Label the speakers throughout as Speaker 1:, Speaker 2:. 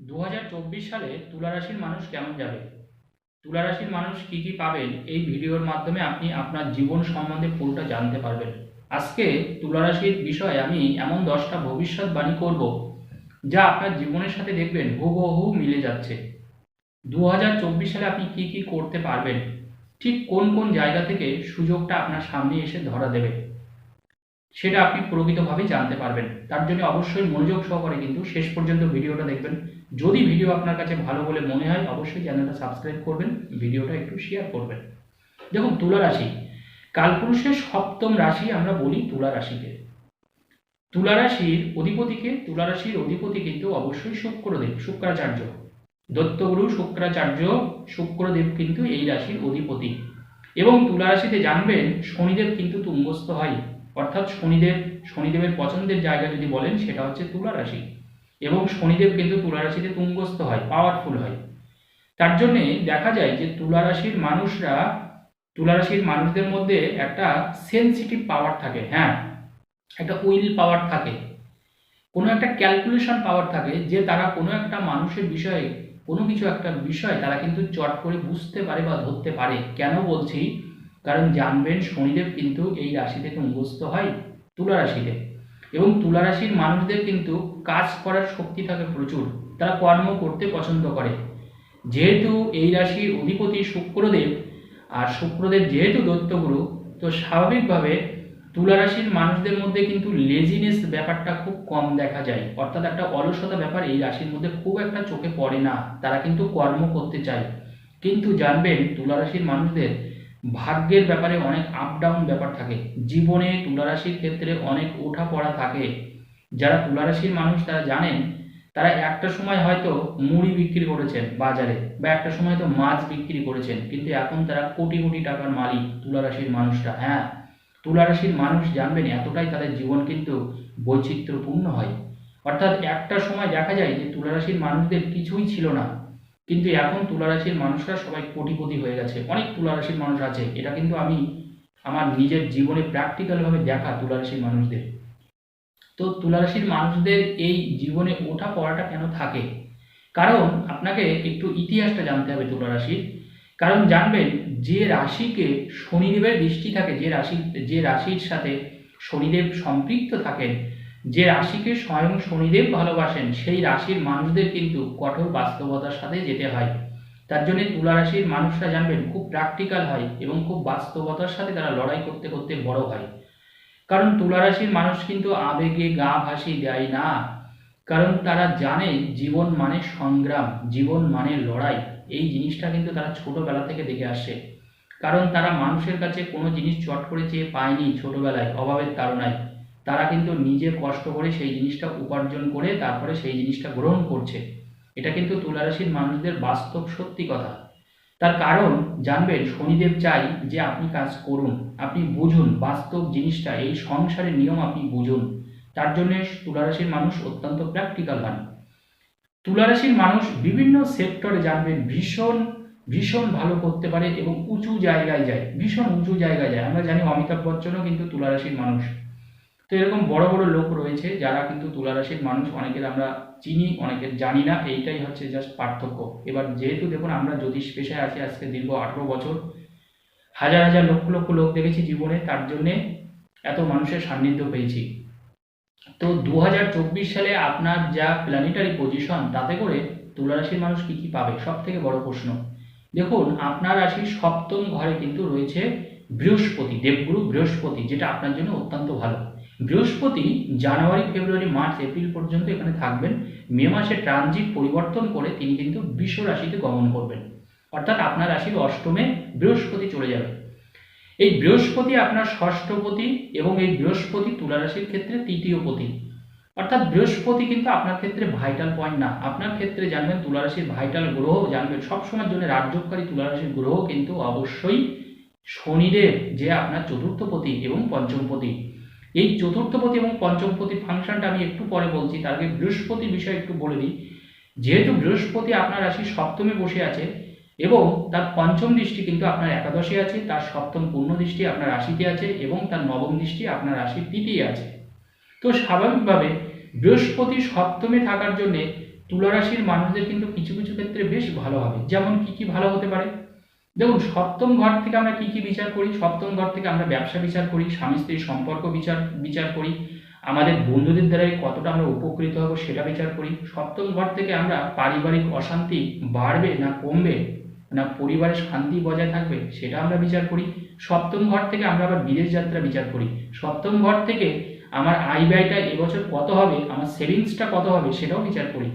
Speaker 1: দু হাজার চব্বিশ সালে তুলা রাশির মানুষ কেমন যাবে? তুলা রাশির মানুষ কি কি পাবেন এই ভিডিওর মাধ্যমে আপনি আপনার জীবন সম্বন্ধে পুরোটা জানতে পারবেন। আজকে তুলা রাশির বিষয়ে আমি এমন দশটা ভবিষ্যৎবাণী করব যা আপনার জীবনের সাথে দেখবেন হুবহু মিলে যাচ্ছে। দু হাজার চব্বিশ সালে আপনি কি কি করতে পারবেন? ঠিক কোন কোন জায়গা থেকে সুযোগটা আপনার সামনে এসে ধরা দেবে? সেটা আপনি প্রকৃতভাবে জানতে পারবেন। তার জন্য অবশ্যই মনোযোগ সহকারে কিন্তু শেষ পর্যন্ত ভিডিওটা দেখবেন। যদি ভিডিও আপনার কাছে ভালো বলে মনে হয়, অবশ্যই চ্যানেলটা সাবস্ক্রাইব করবেন ভিডিওটা একটু শেয়ার করবেন। দেখুন, তুলা রাশি। কালপুরুষের সপ্তম রাশি আমরা বলি তুলা রাশিকে তুলা রাশির অধিপতিকে, তুলা রাশির অধিপতি কিন্তু অবশ্যই শুক্রদেব, শুক্রাচার্য। দত্তগুরু, শুক্রাচার্য, শুক্রদেব কিন্তু এই রাশির অধিপতি। এবং তুলা রাশিতে জানবেন, শনিদেব কিন্তু তুঙ্গস্থ হয়। অর্থাৎ শনিদেব, শনিদেবের পছন্দের জায়গা যদি বলেন, সেটা হচ্ছে তুলা রাশি। এবং শনিদেব কিন্তু তুলা রাশিতে তুঙ্গস্থ হয় পাওয়ারফুল হয়। তার জন্যে দেখা যায় যে তুলা রাশির মানুষরা তুলা রাশির মানুষদের মধ্যে একটা সেন্সিটিভ পাওয়ার থাকে হ্যাঁ একটা উইল পাওয়ার থাকে। কোনো একটা ক্যালকুলেশন পাওয়ার থাকে যে তারা কোনো একটা মানুষের বিষয়ে, কোনো কিছু একটা বিষয় তারা কিন্তু চট করে বুঝতে পারে বা ধরতে পারে। কেন বলছি? কারণ জানবেন শনিদেব কিন্তু এই রাশিতে তুঙ্গস্থ হয় তুলা রাশিতে এবং তুলা রাশির মানুষদের কিন্তু কাজ করার শক্তি থাকে প্রচুর, তারা কর্ম করতে পছন্দ করে। যেহেতু এই রাশির অধিপতি শুক্রদেব, আর শুক্রদেব যেহেতু দৈত্যগুরু, তো স্বাভাবিকভাবে তুলা রাশির মানুষদের মধ্যে কিন্তু লেজিনেস ব্যাপারটা খুব কম দেখা যায়। অর্থাৎ একটা অলসতা ব্যাপার এই রাশির মধ্যে খুব একটা চোখে পড়ে না, তারা কিন্তু কর্ম করতে চায়। কিন্তু জানবেন, তুলা রাশির মানুষদের ভাগ্যের ব্যাপারে অনেক আপ ডাউন ব্যাপার থাকে। জীবনে তুলারাশির ক্ষেত্রে অনেক ওঠা পড়া থাকে। যারা তুলারাশির মানুষ তারা জানেন, তারা একটা সময় হয়তো মুড়ি বিক্রি করেছেন বাজারে বা একটা সময় হয়তো মাছ বিক্রি করেছেন, কিন্তু এখন তারা কোটি কোটি টাকার মালিক তুলারাশির মানুষটা হ্যাঁ তুলারাশির মানুষ জানবেন এতটাই তাদের জীবন কিন্তু বৈচিত্র্যপূর্ণ হয়। অর্থাৎ একটা সময় দেখা যায় যে তুলারাশির মানুষদের কিছুই ছিল না, কিন্তু এখন তুলারাশির মানুষরা সবাই কোটিপতি হয়ে গেছে। অনেক তুলারাশির মানুষ আছে। এটা কিন্তু আমি আমার নিজের জীবনে প্র্যাকটিক্যালভাবে দেখা তুলারাশির মানুষদের। তো তুলারাশির মানুষদের এই জীবনে ওঠা পড়াটা কেন থাকে? কারণ আপনাকে একটু ইতিহাসটা জানতে হবে তুলারাশির। কারণ জানবেন, যে রাশিকে শনিদেবের দৃষ্টি থাকে, যে রাশি, যে রাশির সাথে শনিদেব সম্পৃক্ত থাকেন, যে রাশিকে স্বয়ং শনিদেব ভালোবাসেন, সেই রাশির মানুষদের কিন্তু কঠোর বাস্তবতার সাথে যেতে হয়। তার জন্য তুলা রাশির মানুষরা জানবেন, খুব প্র্যাকটিক্যাল হয় এবং খুব বাস্তবতার সাথে তারা লড়াই করতে করতে বড় হয়। কারণ তুলা রাশির মানুষ কিন্তু আবেগে গা ভাসি দেয় না। কারণ তারা জানে জীবন মানে সংগ্রাম, জীবন মানে লড়াই। এই জিনিসটা কিন্তু তারা ছোটবেলা থেকে দেখে আসছে কারণ তারা মানুষের কাছে কোনো জিনিস চট করে চেয়ে পায়নি ছোটবেলায়, অভাবের তাড়নায়। তারা কিন্তু নিজে কষ্ট করে সেই জিনিসটা উপার্জন করে তারপরে সেই জিনিসটা গ্রহণ করছে। এটা কিন্তু তুলারাশির মানুষদের বাস্তব সত্যি কথা। তার কারণ জানবেন, শনিদেব চাই যে আপনি কাজ করুন, আপনি বুঝুন, বাস্তব জিনিসটা, এই সংসারের নিয়ম আপনি বুঝুন। তার জন্য তুলারাশির মানুষ অত্যন্ত প্র্যাকটিক্যাল হন তুলারাশির মানুষ বিভিন্ন সেক্টরে জানবেন, ভীষণ ভীষণ ভালো করতে পারে এবং উঁচু জায়গায় যায়, ভীষণ উঁচু জায়গায় যায়। আমরা জানি অমিতাভ বচ্চনও কিন্তু তুলারাশির মানুষ। তো এরকম বড় বড় লোক রয়েছে যারা কিন্তু তুলারাশির মানুষ, অনেকের আমরা চিনি, অনেকের জানি না, এইটাই হচ্ছে জাস্ট পার্থক্য। এবার যেহেতু দেখুন আমরা জ্যোতিষ পেশায় আছি, আজকে দীর্ঘ আঠেরো বছর, হাজার হাজার লক্ষ লক্ষ লোক দেখেছি জীবনে, তার জন্যে এত মানুষের সান্নিধ্য পেয়েছি। তো দু হাজার চব্বিশ সালে আপনার যা প্ল্যানেটারি পজিশন তাতে করে তুলারাশির মানুষ কি কি পাবে? সব থেকে বড় প্রশ্ন। দেখুন, আপনার রাশির সপ্তম ঘরে কিন্তু রয়েছে বৃহস্পতি, দেবগুরু বৃহস্পতি, যেটা আপনার জন্য অত্যন্ত ভালো। বৃহস্পতি জানুয়ারি, ফেব্রুয়ারি, মার্চ, এপ্রিল পর্যন্ত এখানে থাকবেন। মে মাসে ট্রানজিট পরিবর্তন করে তিনি কিন্তু বিশ্ব রাশিতে গমন করবেন। অর্থাৎ আপনার রাশির অষ্টমে বৃহস্পতি চলে যাবে। এই বৃহস্পতি আপনার ষষ্ঠপতি এবং এই বৃহস্পতি তুলা রাশির ক্ষেত্রে তৃতীয় পতি। অর্থাৎ বৃহস্পতি কিন্তু আপনার ক্ষেত্রে ভাইটাল পয়েন্ট না। আপনার ক্ষেত্রে জানবেন তুলা রাশির ভাইটাল গ্রহ, জানবেন সবসময়ের জন্য রাজ্যকারী তুলা রাশির গ্রহ কিন্তু অবশ্যই শনিদেব, যে আপনার চতুর্থপতি এবং পঞ্চমপতি এই চতুর্থপতি এবং পঞ্চমপতি ফাংশনটা আমি একটু পরে বলছি, তার আগে বৃহস্পতির বিষয়ে একটু বলে দিই। যেহেতু বৃহস্পতি আপনার রাশি সপ্তমে বসে আছে এবং তার পঞ্চম দৃষ্টি কিন্তু আপনার একাদশে আছে, তার সপ্তম পূর্ণ দৃষ্টি আপনার রাশিতে আছে এবং তার নবম দৃষ্টি আপনার রাশির তৃতীয় আছে। তো স্বাভাবিকভাবে বৃহস্পতি সপ্তমে থাকার জন্যে তুলা রাশির মানুষদের কিন্তু কিছু কিছু ক্ষেত্রে বেশ ভালো হবে। যেমন কি কি ভালো হতে পারে? দেখুন, সপ্তম ঘর থেকে আমরা কি কি বিচার করি? সপ্তম ঘর থেকে আমরা ব্যবসা বিচার করি, স্বামী স্ত্রীর সম্পর্ক বিচার বিচার করি, আমাদের বন্ধুদের দ্বারাই কতটা আমরা উপকৃত হব সেটা বিচার করি। সপ্তম ঘর থেকে আমরা পারিবারিক অশান্তি বাড়বে না কমবে, না পরিবারের শান্তি বজায় থাকবে সেটা আমরা বিচার করি। সপ্তম ঘর থেকে আমরা আবার বিদেশ যাত্রা বিচার করি। সপ্তম ঘর থেকে আমার আয় ব্যয়টা এবছর কত হবে, আমার সেভিংসটা কত হবে সেটাও বিচার করি।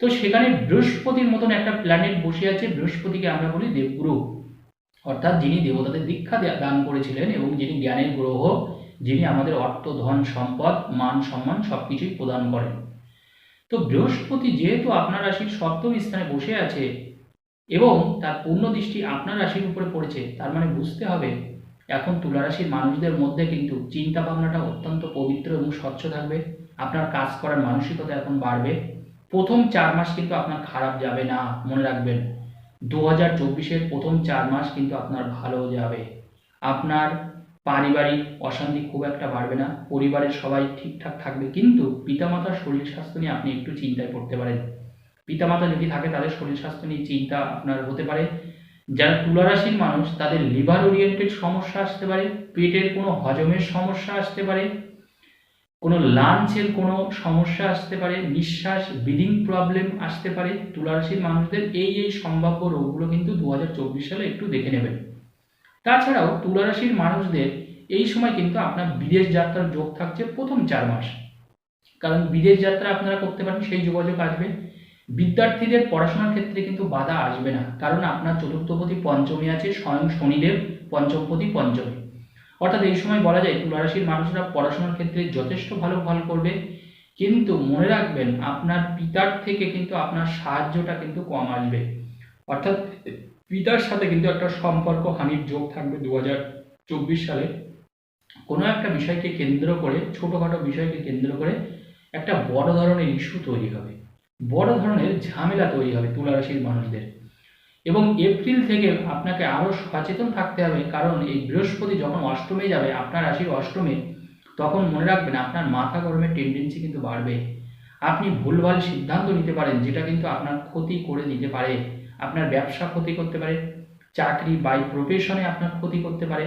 Speaker 1: তো সেখানে বৃহস্পতির মতন একটা প্ল্যানেট বসে আছে, বৃহস্পতিকে আমরা বলি দেবগুরু। অর্থাৎ যিনি দেবতাদের দীক্ষা দান করেছিলেন এবং যিনি জ্ঞানের গ্রহ, যিনি আমাদের অর্থ, ধন, সম্পদ, মান, সম্মান সবকিছুই প্রদান করেন। তো বৃহস্পতি যেহেতু আপনার রাশির সপ্তম স্থানে বসে আছে এবং তার পূর্ণ দৃষ্টি আপনার রাশির উপরে পড়েছে, তার মানে বুঝতে হবে এখন তুলা রাশির মানুষদের মধ্যে কিন্তু চিন্তা ভাবনাটা অত্যন্ত পবিত্র এবং স্বচ্ছ থাকবে। আপনার কাজ করার মানসিকতা এখন বাড়বে। প্রথম চার মাস কিন্তু আপনার খারাপ যাবে না, মনে রাখবেন। দু হাজার চব্বিশের প্রথম চার মাস কিন্তু আপনার ভালো যাবে। আপনার পারিবারিক অশান্তি খুব একটা বাড়বে না, পরিবারের সবাই ঠিকঠাক থাকবে, কিন্তু পিতামাতার শরীর স্বাস্থ্য নিয়ে আপনি একটু চিন্তায় পড়তে পারেন। পিতামাতা যদি থাকে, তাদের শরীর স্বাস্থ্য নিয়ে চিন্তা আপনার হতে পারে। যারা তুলা রাশির মানুষ, তাদের লিভার ওরিয়েন্টেড সমস্যা আসতে পারে, পেটের কোনো হজমের সমস্যা আসতে পারে। কোনো লাঞ্চের কোনো সমস্যা আসতে পারে, নিঃশ্বাস ব্রিদিং প্রবলেম আসতে পারে তুলা রাশির মানুষদের এই এই সম্ভাব্য রোগগুলো কিন্তু দু হাজার চব্বিশ সালে একটু দেখে নেবেন। তাছাড়াও তুলা রাশির মানুষদের এই সময় কিন্তু আপনার বিদেশ যাত্রার যোগ থাকছে প্রথম চার মাস। কারণ বিদেশ যাত্রা আপনারা করতে পারেন, সেই যোগাযোগ আসবে। বিদ্যার্থীদের পড়াশোনার ক্ষেত্রে কিন্তু বাধা আসবে না। কারণ আপনার চতুর্থপতি পঞ্চমী আছে, স্বয়ং শনিদেব পঞ্চমপতি পঞ্চমী। অর্থাৎ এই সময় বলা যায় তুলা রাশির মানুষরা পড়াশোনার ক্ষেত্রে যথেষ্ট ভালো ফল করবে। কিন্তু মনে রাখবেন, আপনার পিতার থেকে কিন্তু আপনার সাহায্যটা কিন্তু কম আসবে। অর্থাৎ পিতার সাথে কিন্তু একটা সম্পর্ক হানির যোগ থাকবে দু সালে। কোনো একটা বিষয়কে কেন্দ্র করে, ছোটোখাটো বিষয়কে কেন্দ্র করে একটা বড় ধরনের ইস্যু তৈরি হবে। বড় ধরনের ঝামেলা তৈরি হবে তুলা রাশির মানুষদের। এবং এপ্রিল থেকে আপনাকে আরও সচেতন থাকতে হবে, কারণ এই বৃহস্পতি যখন অষ্টমে যাবে, আপনার রাশির অষ্টমে, তখন মনে রাখবেন আপনার মাথা গরমের টেন্ডেন্সি কিন্তু বাড়বে। আপনি ভুলভাল সিদ্ধান্ত নিতে পারেন, যেটা কিন্তু আপনার ক্ষতি করে দিতে পারে। আপনার ব্যবসা ক্ষতি করতে পারে, চাকরি বাই প্রফেশনে আপনার ক্ষতি করতে পারে।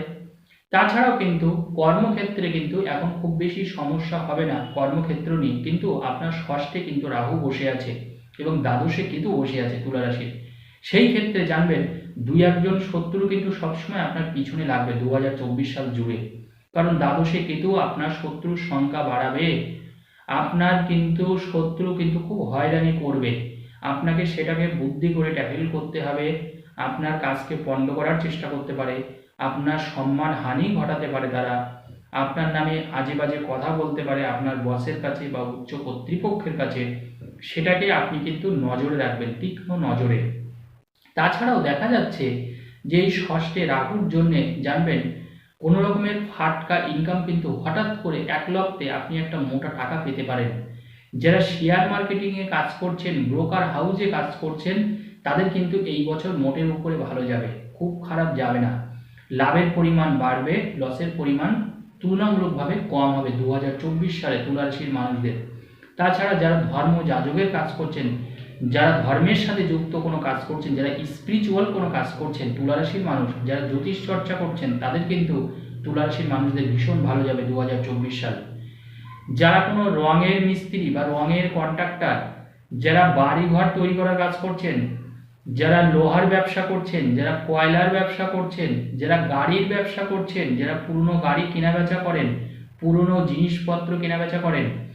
Speaker 1: তাছাড়াও কিন্তু কর্মক্ষেত্রে কিন্তু এখন খুব বেশি সমস্যা হবে না, কর্মক্ষেত্র নিয়ে। কিন্তু আপনার ষষ্ঠে কিন্তু রাহু বসে আছে এবং দ্বাদশে কিন্তু বসে আছে তুলা রাশির। সেই ক্ষেত্রে জানবেন দুই একজন শত্রু কিন্তু সবসময় আপনার পিছনে লাগবে দু হাজার চব্বিশ সাল জুড়ে। কারণ দ্বাদশে কেতু আপনার শত্রুর সংখ্যা বাড়াবে। আপনার কিন্তু শত্রু কিন্তু খুব হয়রানি করবে। আপনাকে সেটাকে বুদ্ধি করে ট্যাকেল করতে হবে। আপনার কাজকে পণ্ড করার চেষ্টা করতে পারে। আপনার সম্মান হানি ঘটাতে পারে তারা আপনার নামে আজে বাজে কথা বলতে পারে আপনার বসের কাছে বা উচ্চ কর্তৃপক্ষের কাছে। সেটাকে আপনি কিন্তু নজরে রাখবেন, তীক্ষ্ণ নজরে। তাছাড়াও দেখা যাচ্ছে যে ষষ্ঠে রাহুর জন্যে, জানবেন, কোনো রকমের ফাটকা ইনকাম কিন্তু হঠাৎ করে এক লক্ষে আপনি একটা মোটা টাকা পেতে পারেন। যারা শেয়ার মার্কেটিংয়ে কাজ করছেন ব্রোকার হাউসে কাজ করছেন, তাদের কিন্তু এই বছর মোটের উপরে ভালো যাবে, খুব খারাপ যাবে না। লাভের পরিমাণ বাড়বে লসের পরিমাণ তুলনামূলকভাবে কম হবে, দু হাজার চব্বিশ সালে তুলা রাশির মানুষদের। তাছাড়া যারা ধর্ম যাজকের কাজ করছেন যারা ধর্মের সাথে যুক্ত কোনো কাজ করছেন, যারা স্পিরিচুয়াল কোনো কাজ করছেন তুলা রাশির মানুষ, যারা জ্যোতিষ চর্চা করছেন, তাদের কিন্তু তুলা রাশির মানুষদের ভীষণ ভালো যাবে দু হাজার চব্বিশ সাল। যারা কোনো রঙের মিস্ত্রি বা রঙের কন্ট্রাক্টর যারা বাড়ি ঘর তৈরি করার কাজ করছেন, যারা লোহার ব্যবসা করছেন, যারা কয়লার ব্যবসা করছেন, যারা গাড়ির ব্যবসা করছেন, যারা পুরনো গাড়ি কেনা বেচা করেন, পুরনো জিনিসপত্র কেনা বেচা করেন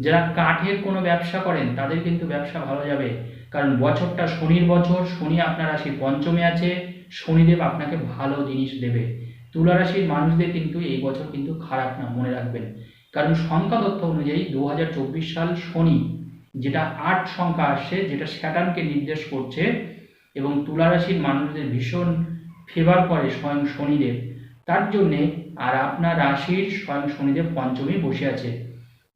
Speaker 1: যারা কাঠের কোনো ব্যবসা করেন, তাদের কিন্তু ব্যবসা ভালো যাবে। কারণ বছরটা শনির বছর, শনি আপনার রাশি পঞ্চমে আছে, শনিদেব আপনাকে ভালো জিনিস দেবে। তুলা রাশির মানুষদের কিন্তু এই বছর কিন্তু খারাপ না, মনে রাখবেন। কারণ সংখ্যা তথ্য অনুযায়ী দু হাজার চব্বিশ সাল শনি, যেটা আট সংখ্যা আসছে, যেটা স্যাটার্নকে নির্দেশ করছে, এবং তুলা রাশির মানুষদের ভীষণ ফেভার করে স্বয়ং শনিদেব। তার জন্যে আর আপনার রাশির স্বয়ং শনিদেব পঞ্চমী বসে আছে।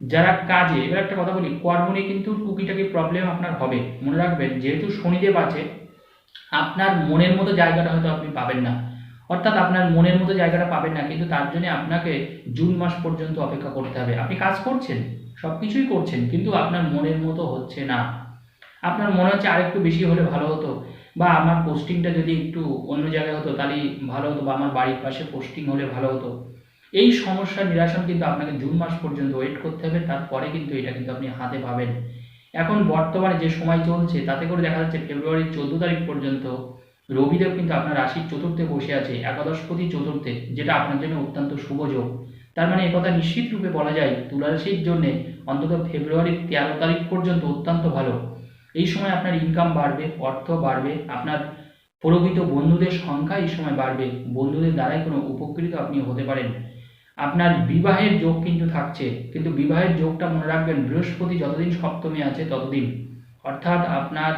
Speaker 1: যারা কাজে, এবার একটা কথা বলি কর্ম নিয়ে কিন্তু টুকিটাকি প্রবলেম আপনার হবে? মনে রাখবেন, যেহেতু শনিদেব আছে, আপনার মনের মতো জায়গাটা হয়তো আপনি পাবেন না। অর্থাৎ আপনার মনের মতো জায়গাটা পাবেন না, কিন্তু তার জন্য আপনাকে জুন মাস পর্যন্ত অপেক্ষা করতে হবে। আপনি কাজ করছেন সব কিছুই করছেন, কিন্তু আপনার মনের মতো হচ্ছে না। আপনার মনে হচ্ছে আরেকটু বেশি হলে ভালো হতো, বা আমার পোস্টিংটা যদি একটু অন্য জায়গায় হতো, তাহলে ভালো হতো, বা আমার বাড়ির পাশে পোস্টিং হলে ভালো হতো। এই সমস্যার নিরাসন কিন্তু আপনাকে জুন মাস পর্যন্ত ওয়েট করতে হবে, তারপরে কিন্তু এটা কিন্তু আপনি হাতে পাবেন। এখন বর্তমানে যে সময় চলছে, তাতে করে দেখা যাচ্ছে ফেব্রুয়ারির চোদ্দ তারিখ পর্যন্ত রবিদেব কিন্তু আপনার রাশির চতুর্থে বসে আছে, একাদশপতি চতুর্থে, যেটা আপনার জন্য অত্যন্ত শুভযোগ তার মানে একথা নিশ্চিত রূপে বলা যায় তুলা রাশির জন্য অন্তত ফেব্রুয়ারির তেরো তারিখ পর্যন্ত অত্যন্ত ভালো। এই সময় আপনার ইনকাম বাড়বে, অর্থ বাড়বে, আপনার প্রকৃত বন্ধুদের সংখ্যা এই সময় বাড়বে। বন্ধুদের দ্বারাই কোনো উপকৃত আপনি হতে পারেন। আপনার বিবাহের যোগ কিন্তু থাকছে, কিন্তু বিবাহের যোগটা মনে রাখবেন, বৃহস্পতি যতদিন সপ্তমে আছে ততদিন। অর্থাৎ আপনার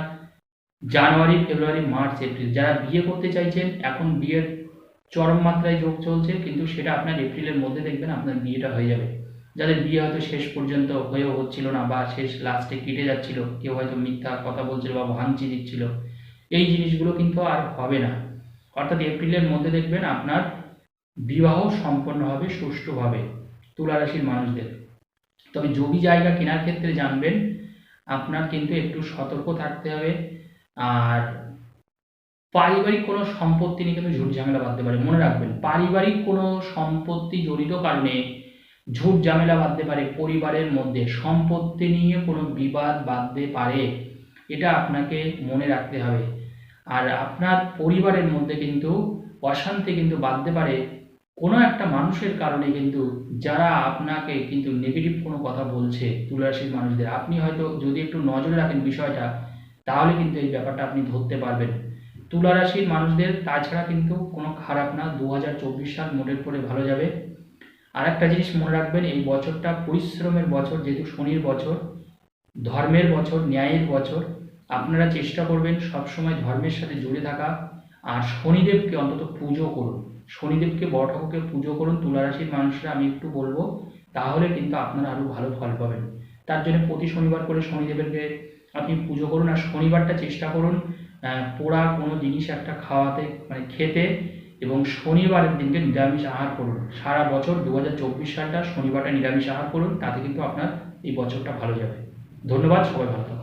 Speaker 1: জানুয়ারি, ফেব্রুয়ারি, মার্চ, এপ্রিল, যারা বিয়ে করতে চাইছেন, এখন বিয়ের চরম মাত্রায় যোগ চলছে, কিন্তু সেটা আপনার এপ্রিলের মধ্যে দেখবেন আপনার বিয়েটা হয়ে যাবে। যাদের বিয়ে হয়তো শেষ পর্যন্ত হয়েও হচ্ছিল না বা শেষ লাস্টে কেটে যাচ্ছিল, কেউ হয়তো মিথ্যা কথা বলছিল বা ভাঙচি দিচ্ছিল, এই জিনিসগুলো কিন্তু আর হবে না। অর্থাৎ এপ্রিলের মধ্যে দেখবেন আপনার বিবাহ সম্পন্ন হবে সুষ্ঠুভাবে তুলা রাশির মানুষদের। তবে জমি জায়গা কেনার ক্ষেত্রে জানবেন, আপনার কিন্তু একটু সতর্ক থাকতে হবে। আর পারিবারিক কোনো সম্পত্তি নিয়ে কিন্তু ঝুট ঝামেলা বাঁধতে পারে। মনে রাখবেন, পারিবারিক কোনো সম্পত্তি জড়িত কারণে ঝুট ঝামেলা বাঁধতে পারে পরিবারের মধ্যে। সম্পত্তি নিয়ে কোনো বিবাদ বাঁধতে পারে, এটা আপনাকে মনে রাখতে হবে। আর আপনার পরিবারের মধ্যে কিন্তু অশান্তি কিন্তু বাঁধতে পারে কোনো একটা মানুষের কারণে কিন্তু যারা আপনাকে কিন্তু নেগেটিভ কোনো কথা বলছে তুলারাশির মানুষদের, আপনি হয়তো যদি একটু নজরে রাখেন বিষয়টা, তাহলে কিন্তু এই ব্যাপারটা আপনি ধরতে পারবেন। তুলা রাশির মানুষদের, তাছাড়া কিন্তু কোনো খারাপ না দু হাজার চব্বিশ সাল মোটের পরে ভালো যাবে। আর একটা জিনিস মনে রাখবেন, এই বছরটা পরিশ্রমের বছর, যেহেতু শনির বছর, ধর্মের বছর, ন্যায়ের বছর, আপনারা চেষ্টা করবেন সবসময় ধর্মের সাথে জুড়ে থাকা, আর শনিদেবকে অন্তত পুজো করুন। শনিদেবকে বড় ঠাকুরকে পুজো করুন তুলা রাশির মানুষরা, আমি একটু বলব, তাহলে কিন্তু আপনারা আরও ভালো ফল পাবেন। তার জন্য প্রতি শনিবার করে শনিদেবেরকে আপনি পুজো করুন, আর শনিবারটা চেষ্টা করুন পোড়া কোনো জিনিস একটা খাওয়াতে মানে খেতে, এবং শনিবারের দিনকে নিরামিষ আহার করুন। সারা বছর দু হাজার চব্বিশ সালটা শনিবারটা নিরামিষ আহার করুন, তাতে কিন্তু আপনার এই বছরটা ভালো যাবে। ধন্যবাদ, সবাই ভালো থাকুন।